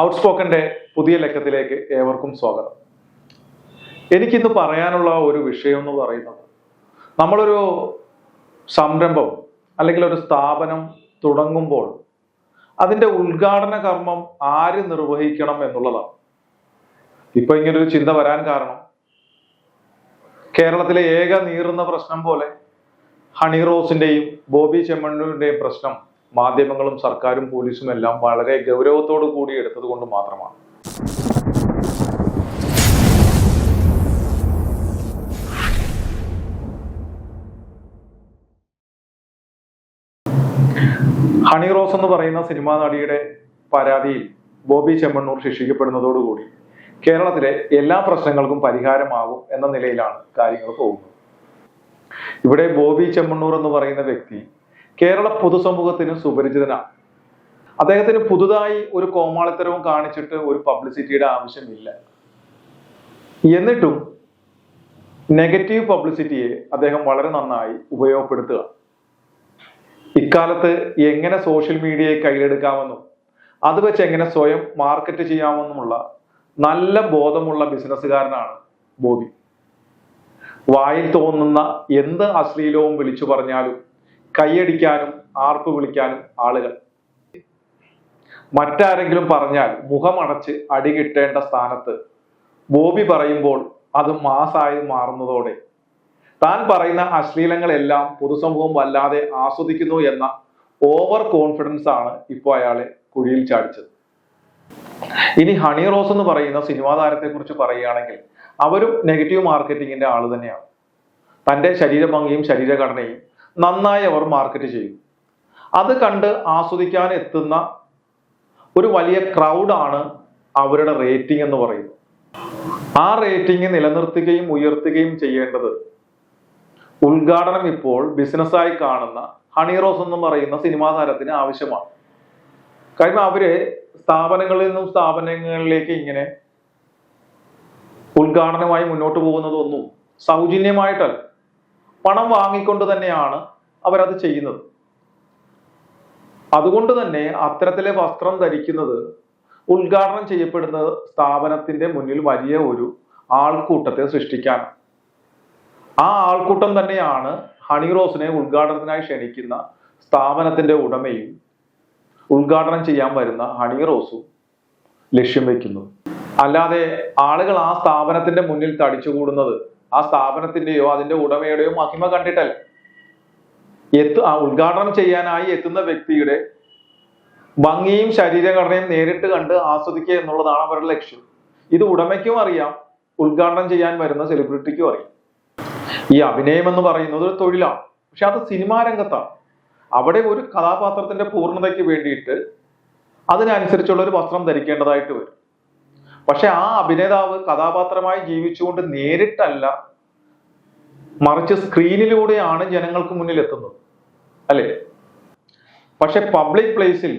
ഔട്ട്സ്പോക്കന്റെ പുതിയ ലക്കത്തിലേക്ക് ഏവർക്കും സ്വാഗതം. എനിക്കിന്ന് പറയാനുള്ള ഒരു വിഷയം എന്ന് പറയുന്നത് നമ്മളൊരു സംരംഭം അല്ലെങ്കിൽ ഒരു സ്ഥാപനം തുടങ്ങുമ്പോൾ അതിന്റെ ഉദ്ഘാടന കർമ്മം ആര് നിർവഹിക്കണം എന്നുള്ളതാണ്. ഇപ്പൊ ഒരു ചിന്ത വരാൻ കാരണം കേരളത്തിലെ ഏക നീറുന്ന പ്രശ്നം പോലെ ഹണി റോസിന്റെയും ബോബി ചെമ്മണ്ണൂരിന്റെയും പ്രശ്നം മാധ്യമങ്ങളും സർക്കാരും പോലീസും എല്ലാം വളരെ ഗൗരവത്തോടു കൂടി എടുത്തത് കൊണ്ട് മാത്രമാണ്. ഹണി റോസ് എന്ന് പറയുന്ന സിനിമാ നടിയുടെ പരാതിയിൽ ബോബി ചെമ്മണ്ണൂർ ശിക്ഷിക്കപ്പെടുന്നതോടുകൂടി കേരളത്തിലെ എല്ലാ പ്രശ്നങ്ങൾക്കും പരിഹാരമാകും എന്ന നിലയിലാണ് കാര്യങ്ങൾ പോകുന്നത്. ഇവിടെ ബോബി ചെമ്മണ്ണൂർ എന്ന് പറയുന്ന വ്യക്തി കേരള പൊതുസമൂഹത്തിന് സുപരിചിതനാണ് അദ്ദേഹത്തിന് പുതുതായി ഒരു കോമാളിത്തരവും കാണിച്ചിട്ട് ഒരു പബ്ലിസിറ്റിയുടെ ആവശ്യമില്ല. എന്നിട്ടും നെഗറ്റീവ് പബ്ലിസിറ്റിയെ അദ്ദേഹം വളരെ നന്നായി ഉപയോഗപ്പെടുത്തുക. ഇക്കാലത്ത് എങ്ങനെ സോഷ്യൽ മീഡിയയെ കയ്യിലെടുക്കാമെന്നും അത് വെച്ച് എങ്ങനെ സ്വയം മാർക്കറ്റ് ചെയ്യാമെന്നുമുള്ള നല്ല ബോധമുള്ള ബിസിനസ്സുകാരനാണ് ബോബി. വായിൽ തോന്നുന്ന എന്ത് അശ്ലീലവും വിളിച്ചു പറഞ്ഞാലും കൈയടിക്കാനും ആർപ്പ് വിളിക്കാനും ആളുകൾ. മറ്റാരെങ്കിലും പറഞ്ഞാൽ മുഖമടച്ച് അടി കിട്ടേണ്ട സ്ഥാനത്ത്. ബോബി പറയുമ്പോൾ അത് മാസായി മാറുന്നതോടെ. താൻ പറയുന്ന അശ്ലീലങ്ങളെല്ലാം പൊതുസമൂഹം വല്ലാതെ ആസ്വദിക്കുന്നു എന്ന ഓവർ കോൺഫിഡൻസ് ആണ് ഇപ്പോൾ അയാളെ കുഴിയിൽ ചാടിച്ചത്. ഇനി ഹണി റോസ് എന്ന് പറയുന്ന സിനിമാ താരത്തെ കുറിച്ച് പറയുകയാണെങ്കിൽ അവരും നെഗറ്റീവ് മാർക്കറ്റിങ്ങിന്റെ ആൾ തന്നെയാണ്. തന്റെ ശരീരഭംഗിയും ശരീരഘടനയും നന്നായി അവർ മാർക്കറ്റ് ചെയ്യും. അത് കണ്ട് ആസ്വദിക്കാൻ എത്തുന്ന ഒരു വലിയ ക്രൗഡാണ് അവരുടെ റേറ്റിംഗ് എന്ന് പറയുന്നത്. ആ റേറ്റിംഗ് നിലനിർത്തുകയും ഉയർത്തുകയും ചെയ്യേണ്ടത് ഉദ്ഘാടനം ഇപ്പോൾ ബിസിനസ്സായി കാണുന്ന ഹണി റോസ് എന്ന് പറയുന്ന സിനിമാ താരത്തിന് ആവശ്യമാണ്. കാരണം അവർ സ്ഥാപനങ്ങളിൽ നിന്നും സ്ഥാപനങ്ങളിലേക്ക് ഇങ്ങനെ ഉദ്ഘാടനമായി മുന്നോട്ട് പോകുന്നതൊന്നും സൗജന്യമായിട്ടല്ല. പണം വാങ്ങിക്കൊണ്ട് തന്നെയാണ് അവരത് ചെയ്യുന്നത്. അതുകൊണ്ട് തന്നെ അത്തരത്തിലെ വസ്ത്രം ധരിക്കുന്നത് ഉദ്ഘാടനം ചെയ്യപ്പെടുന്ന സ്ഥാപനത്തിന്റെ മുന്നിൽ വലിയ ഒരു ആൾക്കൂട്ടത്തെ സൃഷ്ടിക്കാൻ. ആ ആൾക്കൂട്ടം തന്നെയാണ് ഹണി റോസിനെ ഉദ്ഘാടനത്തിനായി ക്ഷണിക്കുന്ന സ്ഥാപനത്തിന്റെ ഉടമയും ഉദ്ഘാടനം ചെയ്യാൻ വരുന്ന ഹണി റോസും ലക്ഷ്യം വെക്കുന്നത്. അല്ലാതെ ആളുകൾ ആ സ്ഥാപനത്തിന്റെ മുന്നിൽ തടിച്ചുകൂടുന്നത് ആ സ്ഥാപനത്തിന്റെയോ അതിന്റെ ഉടമയുടെയോ മഹിമ കണ്ടിട്ടല്ല. എത്തു ആ ഉദ്ഘാടനം ചെയ്യാനായി എത്തുന്ന വ്യക്തിയുടെ ഭംഗിയും ശരീരഘടനയും നേരിട്ട് കണ്ട് ആസ്വദിക്കുക എന്നുള്ളതാണ് അവരുടെ ലക്ഷ്യം. ഇത് ഉടമയ്ക്കും അറിയാം ഉദ്ഘാടനം ചെയ്യാൻ വരുന്ന സെലിബ്രിറ്റിക്കും അറിയാം. ഈ അഭിനയം എന്ന് പറയുന്നത് ഒരു തൊഴിലാണ് പക്ഷെ അത് സിനിമാ രംഗത്താണ്. അവിടെ ഒരു കഥാപാത്രത്തിന്റെ പൂർണതയ്ക്ക് വേണ്ടിയിട്ട് അതിനനുസരിച്ചുള്ള ഒരു വസ്ത്രം ധരിക്കേണ്ടതായിട്ട് വരും. പക്ഷെ ആ അഭിനേതാവ് കഥാപാത്രമായി ജീവിച്ചുകൊണ്ട് നേരിട്ടല്ല മറിച്ച് സ്ക്രീനിലൂടെയാണ് ജനങ്ങൾക്ക് മുന്നിൽ എത്തുന്നത് അല്ലേ? പക്ഷെ പബ്ലിക് പ്ലേസിൽ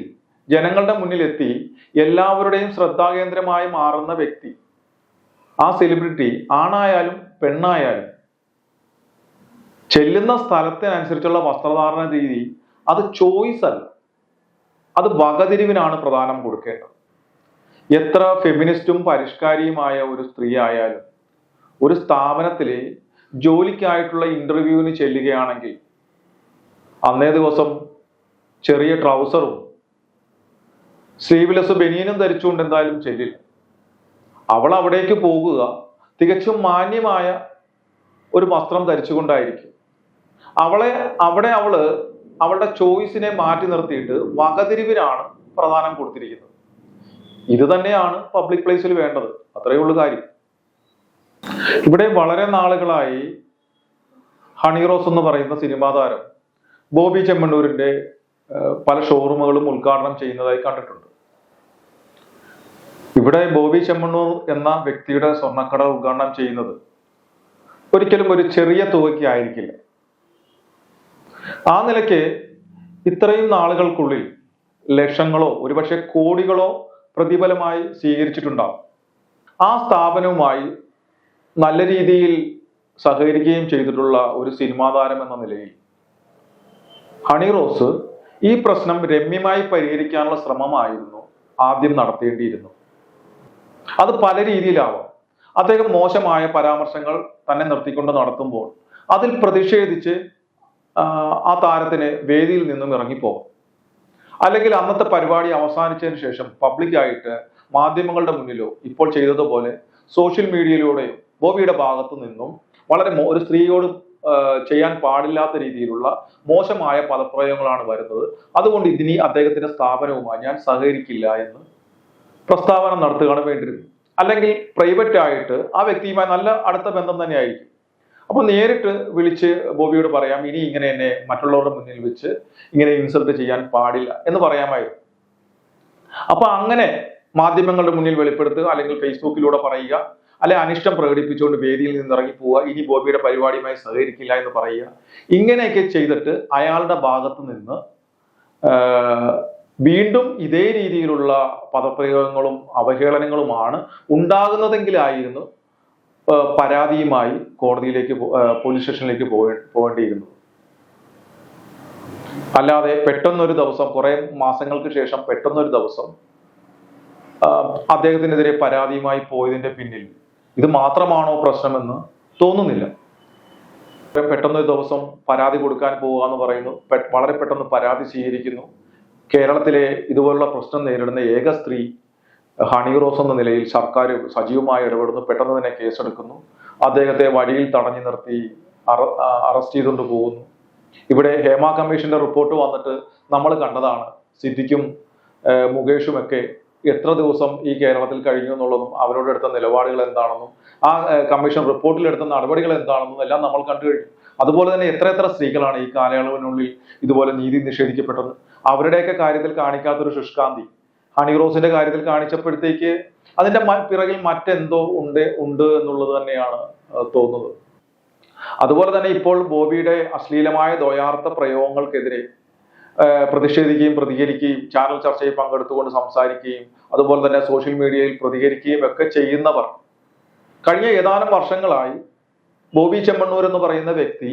ജനങ്ങളുടെ മുന്നിലെത്തി എല്ലാവരുടെയും ശ്രദ്ധാകേന്ദ്രമായി മാറുന്ന വ്യക്തി ആ സെലിബ്രിറ്റി ആണായാലും പെണ്ണായാലും ചെല്ലുന്ന സ്ഥലത്തിനനുസരിച്ചുള്ള വസ്ത്രധാരണ രീതി അത് ചോയ്സ് അല്ല. അത് വകതിരിവിനാണ് പ്രധാനം കൊടുക്കേണ്ടത്. എത്ര ഫെമിനിസ്റ്റും പരിഷ്കാരിയുമായ ഒരു സ്ത്രീ ആയാലും ഒരു സ്ഥാപനത്തിലെ ജോലിക്കായിട്ടുള്ള ഇന്റർവ്യൂവിന് ചെല്ലുകയാണെങ്കിൽ അന്നേ ദിവസം ചെറിയ ട്രൗസറും സ്ലീവ്ലെസ് ബനിയനും ധരിച്ചുകൊണ്ട് എന്തായാലും ചെല്ലില്ല. അവൾ അവിടേക്ക് പോകുക തികച്ചും മാന്യമായ ഒരു വസ്ത്രം ധരിച്ചുകൊണ്ടായിരിക്കും. അവളെ അവിടെ അവൾ അവളുടെ ചോയ്സിനെ മാറ്റി നിർത്തിയിട്ട് വകതിരിവിനാണ് പ്രധാനം കൊടുത്തിരിക്കുന്നത്. ഇത് തന്നെയാണ് പബ്ലിക് പ്ലേസിൽ വേണ്ടത്. അത്രയേ ഉള്ളൂ കാര്യം. ഇവിടെ വളരെ നാളുകളായി ഹണി റോസ് എന്ന് പറയുന്ന സിനിമാ താരം ബോബി ചെമ്മണ്ണൂരിന്റെ പല ഷോറൂമുകളും ഉദ്ഘാടനം ചെയ്യുന്നതായി കണ്ടിട്ടുണ്ട്. ഇവിടെ ബോബി ചെമ്മണ്ണൂർ എന്ന വ്യക്തിയുടെ സ്വർണക്കട ഉദ്ഘാടനം ചെയ്യുന്നത് ഒരിക്കലും ഒരു ചെറിയ തുകയ്ക്ക് ആയിരിക്കില്ല. ആ നിലയ്ക്ക് ഇത്രയും നാളുകൾക്കുള്ളിൽ ലക്ഷങ്ങളോ ഒരുപക്ഷെ കോടികളോ പ്രതിഫലമായി സ്വീകരിച്ചിട്ടുണ്ടാവും. ആ സ്ഥാപനവുമായി നല്ല രീതിയിൽ സഹകരിക്കുകയും ചെയ്തിട്ടുള്ള ഒരു സിനിമാ താരം എന്ന നിലയിൽ ഹണി റോസ് ഈ പ്രശ്നം രമ്യമായി പരിഹരിക്കാനുള്ള ശ്രമമായിരുന്നു ആദ്യം നടത്തേണ്ടിയിരുന്നു അത് പല രീതിയിലാവാം. അദ്ദേഹം മോശമായ പരാമർശങ്ങൾ തന്നെ നിർത്തിക്കൊണ്ട് നടത്തുമ്പോൾ അതിൽ പ്രതിഷേധിച്ച് ആ, താരത്തിന് വേദിയിൽ നിന്നും ഇറങ്ങിപ്പോകും. അല്ലെങ്കിൽ അന്നത്തെ പരിപാടി അവസാനിച്ചതിന് ശേഷം പബ്ലിക്കായിട്ട് മാധ്യമങ്ങളുടെ മുന്നിലോ ഇപ്പോൾ ചെയ്തതുപോലെ സോഷ്യൽ മീഡിയയിലൂടെയോ ബോബിയുടെ ഭാഗത്തു നിന്നും വളരെ ഒരു സ്ത്രീയോട് ചെയ്യാൻ പാടില്ലാത്ത രീതിയിലുള്ള മോശമായ പദപ്രയോഗങ്ങളാണ് വരുന്നത്. അതുകൊണ്ട് ഇതിനി അദ്ദേഹത്തിന്റെ സ്ഥാപനവുമായി ഞാൻ സഹകരിക്കില്ല എന്ന് പ്രസ്താവന നടത്തുകയാണ് വേണ്ടിയിരുന്നത്. അല്ലെങ്കിൽ പ്രൈവറ്റ് ആയിട്ട് ആ വ്യക്തിയുമായി നല്ല അടുത്ത ബന്ധം തന്നെയായിരിക്കും. അപ്പൊ നേരിട്ട് വിളിച്ച് ബോബിയോട് പറയാം ഇനി ഇങ്ങനെ എന്നെ മറ്റുള്ളവരുടെ മുന്നിൽ വെച്ച് ഇങ്ങനെ ഇൻസൾട്ട് ചെയ്യാൻ പാടില്ല എന്ന് പറയാമായിരുന്നു. അപ്പൊ അങ്ങനെ മാധ്യമങ്ങളുടെ മുന്നിൽ വെളിപ്പെടുത്തുക അല്ലെങ്കിൽ ഫേസ്ബുക്കിലൂടെ പറയുക അല്ലെ അനിഷ്ടം പ്രകടിപ്പിച്ചുകൊണ്ട് വേദിയിൽ നിന്ന് ഇറങ്ങി പോവുക ഇനി ബോബിയുടെ പരിപാടിയുമായി സഹകരിക്കില്ല എന്ന് പറയുക ഇങ്ങനെയൊക്കെ ചെയ്തിട്ട് അയാളുടെ ഭാഗത്ത് നിന്ന് വീണ്ടും ഇതേ രീതിയിലുള്ള പദപ്രയോഗങ്ങളും അവഹേളനങ്ങളുമാണ് ഉണ്ടാകുന്നതെങ്കിലായിരുന്നു പരാതിയുമായി കോടതിയിലേക്ക് പോലീസ് സ്റ്റേഷനിലേക്ക് പോകേണ്ടിയിരുന്നു. അല്ലാതെ പെട്ടെന്നൊരു ദിവസം കുറെ മാസങ്ങൾക്ക് ശേഷം പെട്ടെന്നൊരു ദിവസം അദ്ദേഹത്തിനെതിരെ പരാതിയുമായി പോയതിന്റെ പിന്നിൽ ഇത് മാത്രമാണോ പ്രശ്നമെന്ന് തോന്നുന്നില്ല. പെട്ടെന്നൊരു ദിവസം പരാതി കൊടുക്കാൻ പോവുക എന്ന് പറയുന്നു വളരെ പെട്ടെന്ന് പരാതി സ്വീകരിക്കുന്നു. കേരളത്തിലെ ഇതുപോലുള്ള പ്രശ്നം നേരിടുന്ന ഏക സ്ത്രീ ഹണി റോസ് എന്ന നിലയിൽ സർക്കാർ സജീവമായി ഇടപെടുന്നു. പെട്ടെന്ന് തന്നെ കേസെടുക്കുന്നു. അദ്ദേഹത്തെ വഴിയിൽ തടഞ്ഞു നിർത്തി അറസ്റ്റ് ചെയ്തുകൊണ്ട് പോകുന്നു. ഇവിടെ ഹേമ കമ്മീഷന്റെ റിപ്പോർട്ട് വന്നിട്ട് നമ്മൾ കണ്ടതാണ് സിദ്ദിഖും മുകേഷും ഒക്കെ എത്ര ദിവസം ഈ കേരളത്തിൽ കഴിഞ്ഞു എന്നുള്ളതും അവരോട് എടുത്ത നിലപാടുകൾ എന്താണെന്നും ആ കമ്മീഷൻ റിപ്പോർട്ടിൽ എടുത്ത നടപടികൾ എന്താണെന്നും എല്ലാം നമ്മൾ കണ്ടു കഴിഞ്ഞു. അതുപോലെ തന്നെ എത്ര എത്ര സ്ത്രീകളാണ് ഈ കാലയളവിനുള്ളിൽ ഇതുപോലെ നീതി നിഷേധിക്കപ്പെട്ടത്. അവരുടെയൊക്കെ കാര്യത്തിൽ കാണിക്കാത്തൊരു ശുഷ്കാന്തി. ഹണി റോസിന്റെ കാര്യത്തിൽ കാണിച്ചപ്പോഴത്തേക്ക് അതിന്റെ പിറകിൽ മറ്റെന്തോ ഉണ്ട് ഉണ്ട് എന്നുള്ളത് തന്നെയാണ് തോന്നുന്നത്. അതുപോലെ തന്നെ ഇപ്പോൾ ബോബിയുടെ അശ്ലീലമായ ദ്വയാർത്ഥ പ്രയോഗങ്ങൾക്കെതിരെ പ്രതിഷേധിക്കുകയും പ്രതികരിക്കുകയും ചാനൽ ചർച്ചയിൽ പങ്കെടുത്തുകൊണ്ട് സംസാരിക്കുകയും അതുപോലെ തന്നെ സോഷ്യൽ മീഡിയയിൽ പ്രതികരിക്കുകയും ഒക്കെ ചെയ്യുന്നവർ കഴിഞ്ഞ ഏതാനും വർഷങ്ങളായി ബോബി ചെമ്മണ്ണൂർ എന്ന് പറയുന്ന വ്യക്തി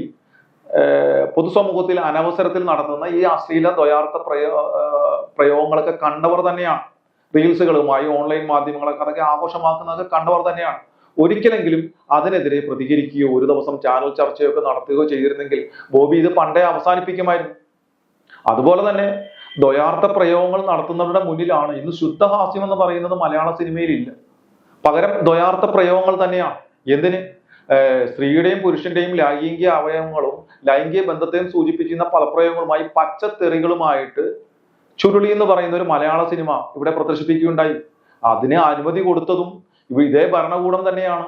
പൊതുസമൂഹത്തിൽ അനവസരത്തിൽ നടത്തുന്ന ഈ അശ്ലീല ദ്വയാർത്ഥ പ്രയോ പ്രയോഗങ്ങളൊക്കെ കണ്ടവർ തന്നെയാണ്. റീൽസുകളുമായി ഓൺലൈൻ മാധ്യമങ്ങളൊക്കെ അതൊക്കെ ആഘോഷമാക്കുന്നതൊക്കെ കണ്ടവർ തന്നെയാണ്. ഒരിക്കലെങ്കിലും അതിനെതിരെ പ്രതികരിക്കുകയോ ഒരു ദിവസം ചാനൽ ചർച്ചയൊക്കെ നടത്തുകയോ ചെയ്തിരുന്നെങ്കിൽ ബോബി ഇത് പണ്ടേ അവസാനിപ്പിക്കുമായിരുന്നു. അതുപോലെ തന്നെ ദ്വയാർത്ഥ പ്രയോഗങ്ങൾ നടത്തുന്നവരുടെ മുന്നിലാണ് ഇന്ന് ശുദ്ധഹാസ്യം എന്ന് പറയുന്നത് മലയാള സിനിമയിൽ ഇല്ല പകരം ദ്വയാർത്ഥ പ്രയോഗങ്ങൾ തന്നെയാണ്. എന്തിന്? സ്ത്രീയുടെയും പുരുഷന്റെയും ലൈംഗിക അവയവങ്ങളും ലൈംഗിക ബന്ധത്തെയും സൂചിപ്പിക്കുന്ന പദപ്രയോഗങ്ങളുമായി പച്ചത്തെറികളുമായിട്ട് ചുരുളി എന്ന് പറയുന്ന ഒരു മലയാള സിനിമ ഇവിടെ പ്രദർശിപ്പിക്കുകയുണ്ടായി. അതിന് അനുമതി കൊടുത്തതും ഇതേ ഭരണകൂടം തന്നെയാണ്.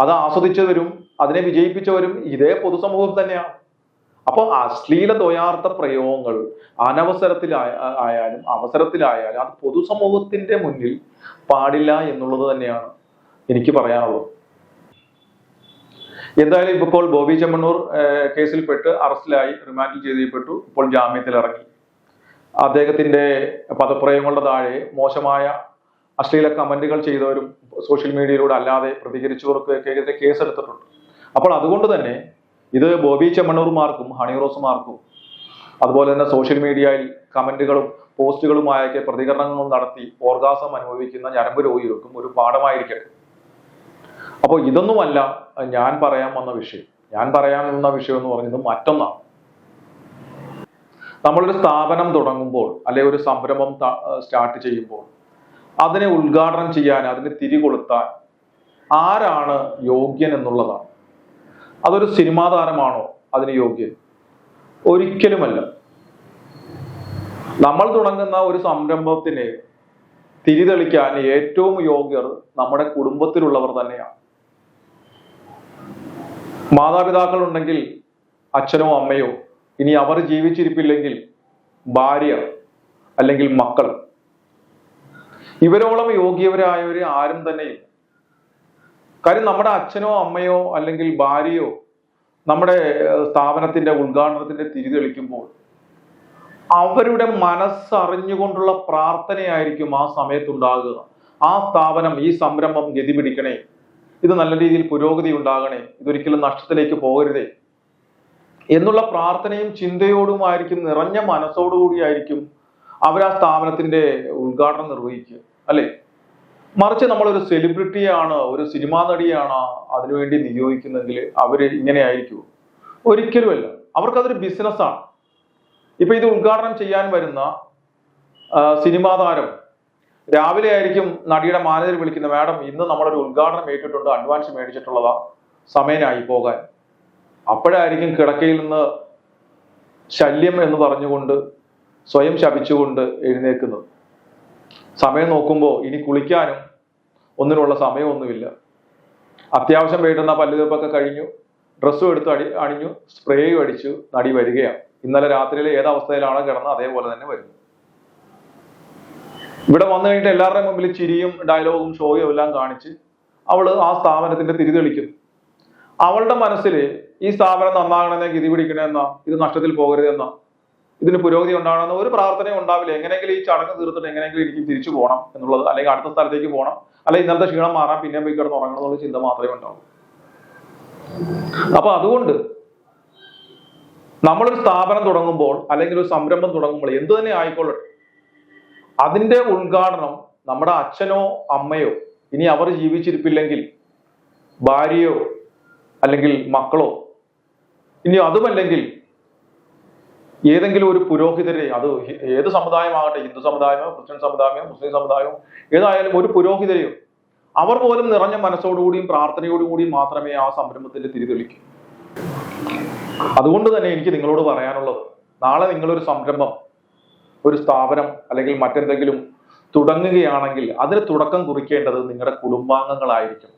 അത് ആസ്വദിച്ചവരും അതിനെ വിജയിപ്പിച്ചവരും ഇതേ പൊതുസമൂഹം തന്നെയാണ്. അപ്പോൾ അശ്ലീല ദ്വയാർത്ഥ പ്രയോഗങ്ങൾ അനവസരത്തിലായ ആയാലും അവസരത്തിലായാലും അത് പൊതുസമൂഹത്തിന്റെ മുന്നിൽ പാടില്ല എന്നുള്ളത് തന്നെയാണ് എനിക്ക് പറയാനുള്ളത്. എന്തായാലും ഇപ്പോൾ ബോബി ചെമ്മണ്ണൂർ കേസിൽപ്പെട്ട് അറസ്റ്റിലായി റിമാൻഡ് ചെയ്യപ്പെട്ടു ഇപ്പോൾ ജാമ്യത്തിൽ ഇറങ്ങി അദ്ദേഹത്തിന്റെ പദപ്രയോഗങ്ങളുടെ താഴെ മോശമായ അശ്ലീല കമന്റുകൾ ചെയ്തവരും സോഷ്യൽ മീഡിയയിലൂടെ അല്ലാതെ പ്രതികരിച്ചവർക്ക് കേസ് കേസെടുത്തിട്ടുണ്ട്. അപ്പോൾ അതുകൊണ്ട് തന്നെ ഇത് ബോബി ചെമ്മണ്ണൂർമാർക്കും ഹണിറോസുമാർക്കും അതുപോലെ തന്നെ സോഷ്യൽ മീഡിയയിൽ കമന്റുകളും പോസ്റ്റുകളുമായൊക്കെ പ്രതികരണങ്ങളും നടത്തി ഓർഗാസം അനുഭവിക്കുന്ന ഞരമ്പ് രോഗികൾക്കും ഒരു പാഠമായിരിക്കട്ടെ. അപ്പോൾ ഇതൊന്നുമല്ല ഞാൻ പറയാൻ വന്ന വിഷയം. ഞാൻ പറയാൻ വന്ന വിഷയം എന്ന് പറയുന്നത് മറ്റൊന്നാണ്. നമ്മളൊരു സ്ഥാപനം തുടങ്ങുമ്പോൾ അല്ലെ ഒരു സംരംഭം സ്റ്റാർട്ട് ചെയ്യുമ്പോൾ അതിനെ ഉദ്ഘാടനം ചെയ്യാൻ അതിനെ തിരികൊളുത്താൻ ആരാണ് യോഗ്യൻ എന്നുള്ളതാണ്. അതൊരു സിനിമാ താരമാണോ അതിന് യോഗ്യൻ? ഒരിക്കലുമല്ല. നമ്മൾ തുടങ്ങുന്ന ഒരു സംരംഭത്തിന് തിരിതെളിക്കാൻ ഏറ്റവും യോഗ്യർ നമ്മുടെ കുടുംബത്തിലുള്ളവർ തന്നെയാണ്. മാതാപിതാക്കൾ ഉണ്ടെങ്കിൽ അച്ഛനോ അമ്മയോ ഇനി അവർ ജീവിച്ചിരിപ്പില്ലെങ്കിൽ ഭാര്യ അല്ലെങ്കിൽ മക്കൾ. ഇവരോളം യോഗ്യവരായവർ ആരും തന്നെയില്ല. കാര്യം നമ്മുടെ അച്ഛനോ അമ്മയോ അല്ലെങ്കിൽ ഭാര്യയോ നമ്മുടെ സ്ഥാപനത്തിന്റെ ഉദ്ഘാടനത്തിന്റെ തിരി തെളിക്കുമ്പോൾ അവരുടെ മനസ്സറിഞ്ഞുകൊണ്ടുള്ള പ്രാർത്ഥനയായിരിക്കും ആ സമയത്തുണ്ടാകുക. ആ സ്ഥാപനം ഈ സംരംഭം ഗതി പിടിക്കണേ. ഇത് നല്ല രീതിയിൽ പുരോഗതി ഉണ്ടാകണേ ഇതൊരിക്കലും നഷ്ടത്തിലേക്ക് പോകരുതേ. എന്നുള്ള പ്രാർത്ഥനയും ചിന്തയോടുമായിരിക്കും നിറഞ്ഞ മനസ്സോടുകൂടിയായിരിക്കും അവർ ആ സ്ഥാപനത്തിന്റെ ഉദ്ഘാടനം നിർവഹിക്കുക അല്ലെ? മറിച്ച് നമ്മളൊരു സെലിബ്രിറ്റിയാണ് ഒരു സിനിമാ നടിയാണ് അതിനുവേണ്ടി നിയോഗിക്കുന്നെങ്കിൽ അവർ ഇങ്ങനെ ആയിരിക്കുമോ ഒരിക്കലുമല്ല. അവർക്കതൊരു ബിസിനസ്സാണ്. ഇപ്പൊ ഇത് ഉദ്ഘാടനം ചെയ്യാൻ വരുന്ന സിനിമാ താരം രാവിലെ ആയിരിക്കും നടിയുടെ മാനേജർ വിളിക്കുന്ന മാഡം ഇന്ന് നമ്മളൊരു ഉദ്ഘാടനം ഏറ്റിട്ടുണ്ട്. അഡ്വാൻസ് മേടിച്ചിട്ടുള്ളതാ. സമയനായി പോകാൻ. അപ്പോഴായിരിക്കും കിടക്കയിൽ നിന്ന് ശല്യം എന്ന് പറഞ്ഞുകൊണ്ട് സ്വയം ശപിച്ചുകൊണ്ട് എഴുന്നേൽക്കുന്നത്. സമയം നോക്കുമ്പോൾ ഇനി കുളിക്കാനും ഒന്നിനുള്ള സമയമൊന്നുമില്ല. അത്യാവശ്യം വേണ്ടുന്ന പല്ലുതീർപ്പൊക്കെ കഴിഞ്ഞു. ഡ്രസ്സും എടുത്ത് അടി അണിഞ്ഞു. സ്പ്രേയും അടിച്ചു. നടി വരികയാണ്. ഇന്നലെ രാത്രിയിൽ ഏത് അവസ്ഥയിലാണോ കിടന്നത് അതേപോലെ തന്നെ വരുന്നു. ഇവിടെ വന്നു കഴിഞ്ഞിട്ട് എല്ലാവരുടെ മുമ്പിൽ ചിരിയും ഡയലോഗും ഷോയും എല്ലാം കാണിച്ച് അവൾ ആ സ്ഥാപനത്തിന്റെ തിരി തെളിക്കുന്നു. അവളുടെ മനസ്സിൽ ഈ സ്ഥാപനം നന്നാകണമെന്ന ഗതി പിടിക്കണമെന്ന ഇത് നഷ്ടത്തിൽ പോകരുതെന്ന ഇതിന് പുരോഗതി ഉണ്ടാകണമെന്ന ഒരു പ്രാർത്ഥനയും ഉണ്ടാവില്ല. എങ്ങനെയെങ്കിലും ഈ ചടങ്ങ് തീർത്തിട്ട് എങ്ങനെയെങ്കിലും എനിക്ക് തിരിച്ചു പോകണം എന്നുള്ളത് അല്ലെങ്കിൽ അടുത്ത സ്ഥലത്തേക്ക് പോകണം അല്ലെങ്കിൽ ഇന്നത്തെ ക്ഷീണം മാറാൻ പിന്നെ പോയി കിടന്ന് ഉറങ്ങണം എന്നുള്ള ചിന്ത മാത്രമേ ഉണ്ടാവും. അപ്പൊ അതുകൊണ്ട് നമ്മളൊരു സ്ഥാപനം തുടങ്ങുമ്പോൾ അല്ലെങ്കിൽ ഒരു സംരംഭം തുടങ്ങുമ്പോൾ എന്തു തന്നെ ആയിക്കൊള്ളട്ടെ അതിന്റെ ഉദ്ഘാടനം നമ്മുടെ അച്ഛനോ അമ്മയോ ഇനി അവർ ജീവിച്ചിരിപ്പില്ലെങ്കിൽ ഭാര്യയോ അല്ലെങ്കിൽ മക്കളോ ഇനി അതുമല്ലെങ്കിൽ ഏതെങ്കിലും ഒരു പുരോഹിതരെ അത് ഏത് സമുദായമാകട്ടെ ഹിന്ദു സമുദായമോ ക്രിസ്ത്യൻ സമുദായമോ മുസ്ലിം സമുദായമോ ഏതായാലും ഒരു പുരോഹിതരെയോ അവർ പോലും നിറഞ്ഞ മനസ്സോടുകൂടിയും പ്രാർത്ഥനയോടുകൂടിയും മാത്രമേ ആ സംരംഭത്തിന്റെ തിരിതെളിക്കൂ അതുകൊണ്ട് തന്നെ എനിക്ക് നിങ്ങളോട് പറയാനുള്ളത് നാളെ നിങ്ങളൊരു സംരംഭം ഒരു സ്ഥാപനം അല്ലെങ്കിൽ മറ്റെന്തെങ്കിലും തുടങ്ങുകയാണെങ്കിൽ അതിന് തുടക്കം കുറിക്കേണ്ടത് നിങ്ങളുടെ കുടുംബാംഗങ്ങളായിരിക്കും.